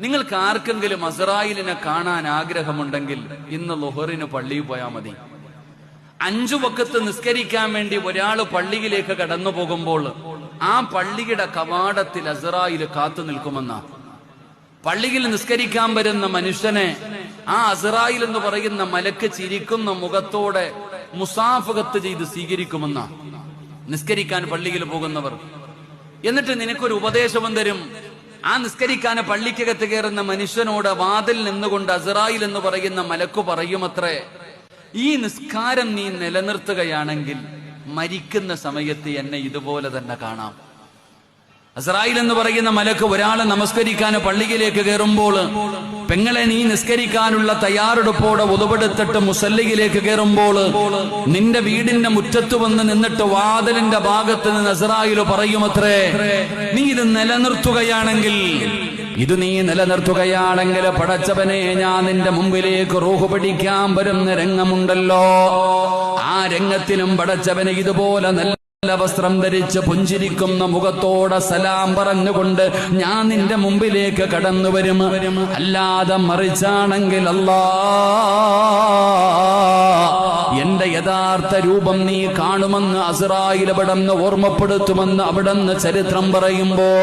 നിങ്ങൾക്ക് ആർക്കെങ്കിലും അസറായിലിനെ കാണാൻ ആഗ്രഹമുണ്ടെങ്കിൽ ഇന്ന് ലൊഹറിന് പള്ളിയിൽ പോയാൽ മതി. അഞ്ചു വക്കത്ത് നിസ്കരിക്കാൻ വേണ്ടി ഒരാൾ പള്ളിയിലേക്ക് കടന്നു പോകുമ്പോൾ ആ പള്ളിയുടെ കവാടത്തിൽ അസറായിൽ കാത്തു നിൽക്കുമെന്ന. പള്ളിയിൽ നിസ്കരിക്കാൻ വരുന്ന മനുഷ്യനെ ആ അസറായിൽ എന്ന് പറയുന്ന മലക്ക് ചിരിക്കുന്ന മുഖത്തോടെ മുസാഫകത്ത് ചെയ്ത് സ്വീകരിക്കുമെന്ന. നിസ്കരിക്കാൻ പള്ളിയിൽ പോകുന്നവർ. എന്നിട്ട് നിനക്കൊരു ഉപദേശവും തരും. ആ നിസ്കരിക്കാൻ പള്ളിക്കകത്ത് കയറുന്ന മനുഷ്യനോട് വാതിൽ നിന്നുകൊണ്ട് അസറായിൽ എന്ന് പറയുന്ന മലക്കു പറയുമത്രേ ഈ നിസ്കാരം നീ നിലനിർത്തുകയാണെങ്കിൽ മരിക്കുന്ന സമയത്ത് എന്നെ ഇതുപോലെ തന്നെ കാണാം. അസറായിൽ എന്ന് പറയുന്ന മലക്ക് ഒരാളെ നമസ്കരിക്കാൻ പള്ളിയിലേക്ക് കയറുമ്പോൾ പെങ്ങളെ നീ നിസ്കരിക്കാനുള്ള തയ്യാറെടുപ്പോടെ ഉതവെടുത്തിട്ട് മുസല്ലിയിലേക്ക് കയറുമ്പോൾ നിന്റെ വീടിന്റെ മുറ്റത്ത് വന്ന് നിന്നിട്ട് വാതിലിന്റെ ഭാഗത്ത് നിന്ന് അസറായിൽ പറയുമത്രേ നീ ഇത് നിലനിർത്തുകയാണെങ്കിൽ ഇത് നീ നിലനിർത്തുകയാണെങ്കിൽ പടച്ചവനെ ഞാൻ നിന്റെ മുമ്പിലേക്ക് റൂഹ് പിടിക്കാൻ വരുന്ന രംഗമുണ്ടല്ലോ. ആ രംഗത്തിനും പടച്ചവനെ ഇതുപോലെ നല്ല വസ്ത്രം ധരിച്ച് പുഞ്ചിരിക്കുന്ന മുഖത്തോടെ സലാം പറഞ്ഞുകൊണ്ട് ഞാൻ നിന്റെ മുമ്പിലേക്ക് കടന്നു വരും. അല്ലാതെ മറിച്ചാണെങ്കിൽ അല്ലാ എന്റെ യഥാർത്ഥ രൂപം നീ കാണുമെന്ന് അസറായിൽ ഓർമ്മപ്പെടുത്തുമെന്ന് അവിടെ ചരിത്രം പറയുമ്പോ